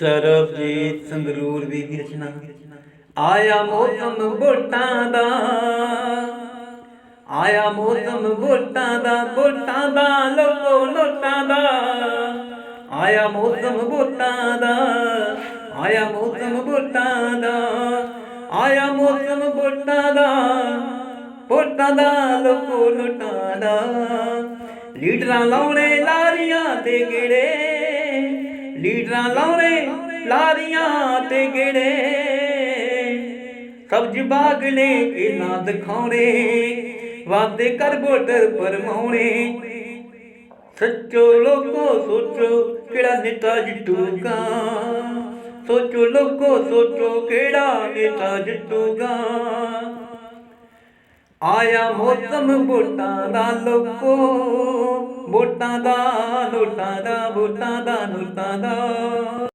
ਸਰਬਜੀਤ ਸੰਗਰੂਰ ਵੀ ਦੀ ਰਚਨਾ। ਆਇਆ ਮੌਸਮ ਵੋਟਾਂ ਦਾ। ਆਇਆ ਮੌਸਮ ਵੋਟਾਂ ਦਾ ਵੋਟਾਂ ਦਾ, ਲੋਕੋ ਨੋਟਾਂ ਦਾ। ਆਇਆ ਮੌਸਮ ਵੋਟਾਂ ਦਾ, ਆਇਆ ਮੌਸਮ ਵੋਟਾਂ ਦਾ। ਆਇਆ ਮੌਸਮ ਵੋਟਾਂ ਦਾ ਵੋਟਾਂ ਦਾ, ਲੋਕੋ ਨੋਟਾਂ ਦਾ। ਲੀਡਰਾਂ ਲਾਉਣੇ ਲਾਰੀਆਂ ਤੇ ਗੇੜੇ। ਲੀਡਰਾਂ ਲਾਉਣੇ ਲਾਰੀਆਂ ਤੇ ਗੇੜੇ। ਸਬਜ ਬਾਗ ਨੇ ਇਹਨਾਂ ਦਿਖਾਉਣੇ ਵਾਦੇ ਕਰ ਵੋਟਰ ਪਰਮਾਉਣੇ ਸੱਚੋ ਲੋਕੋ ਸੋਚੋ ਕਿਹੜਾ ਨੇਤਾ ਜਿੱਤੂਗਾ। ਸੋਚੋ ਲੋਕੋ ਸੋਚੋ ਕਿਹੜਾ ਨੇਤਾ ਜਿੱਤੂਗਾ। ਆਇਆ ਮੌਸਮ ਵੋਟਾਂ ਦਾ ਲੋਕੋ। ਵੋਟਾਂ ਦਾ ਨੋਟਾਂ ਦਾ ਵੋਟਾਂ ਦਾ ਨੋਟਾਂ ਦਾ